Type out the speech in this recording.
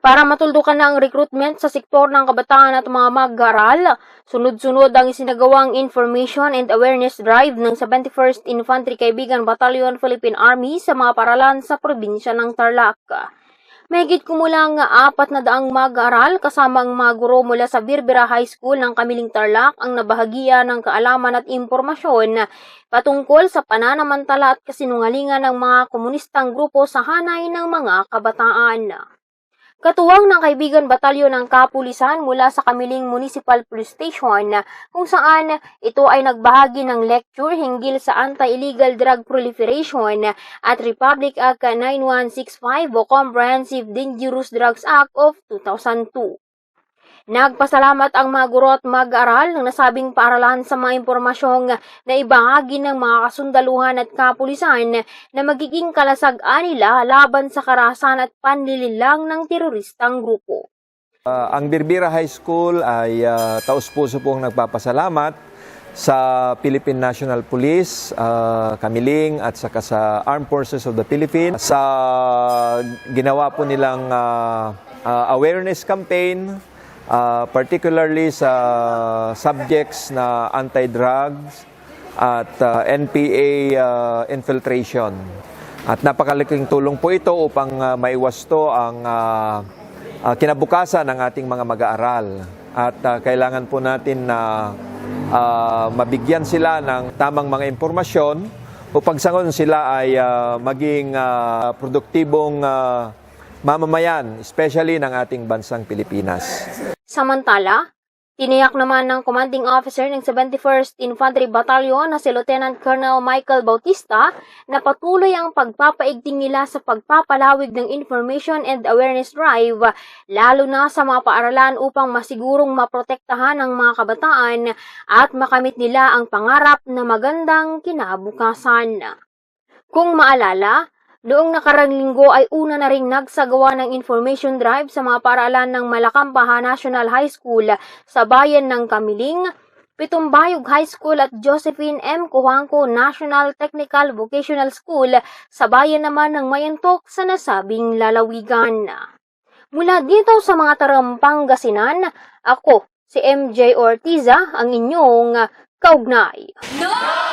Para matuldukan na ang recruitment sa sektor ng kabataan at mga mag-aaral, sunod-sunod ang isinagawang Information and Awareness Drive ng 71st Infantry Kaibigan Battalion Philippine Army sa mga paralan sa probinsya ng Tarlac. Mahigit kumulang apat na daang mag-aaral kasama ang mga guro mula sa Birbira High School ng Kamiling Tarlac ang nabahagian ng kaalaman at impormasyon patungkol sa pananamantala at kasinungalingan ng mga komunistang grupo sa hanay ng mga kabataan. Katuwang ng kaibigan batalyon ng kapulisan mula sa Kamiling Municipal Police Station kung saan ito ay nagbahagi ng lecture hinggil sa Anti-Illegal Drug Proliferation at Republic Act 9165 o Comprehensive Dangerous Drugs Act of 2002. Nagpasalamat ang mga guro at mag-aral ng nasabing paaralan sa mga impormasyong na ibahagi ng mga kasundaluhan at kapulisan na magiging kalasag-an nila laban sa karahasan at panlililang ng teroristang grupo. Ah, ang Birbira High School ay ah, taus-puso pong nagpapasalamat sa Philippine National Police, ah, Kamiling at saka sa Armed Forces of the Philippines sa ginawa po nilang ah, ah, awareness campaign ah, particularly sa subjects na anti-drugs at ah, NPA ah, infiltration. At napakalaking tulong po ito upang ah, maiwasto ang ah, ah, kinabukasan ng ating mga mag-aaral. At ah, kailangan po natin na ah, mabigyan sila ng tamang mga impormasyon upang sangon sila ay ah, maging ah, produktibong ah, mamamayan, especially ng ating bansang Pilipinas. Samantala, tiniyak naman ng commanding officer ng 71st Infantry Battalion na si Lieutenant Colonel Michael Bautista na patuloy ang pagpapaigting nila sa pagpapalawig ng Information and Awareness Drive, lalo na sa mga paaralan upang masigurong maprotektahan ang mga kabataan at makamit nila ang pangarap na magandang kinabukasan. Kung maalala, Noong nakarang linggo ay una na ring nagsagawa ng information drive sa mga paaralan ng Malakampaha National High School sa bayan ng Kamiling, Pitumbayog High School at Josephine M. Kuhangko National Technical Vocational School sa bayan naman ng Mayantok sa nasabing lalawigan. Mula dito sa mga tarampang gasinan, ako si MJ Ortiza ang inyong kaugnay. No!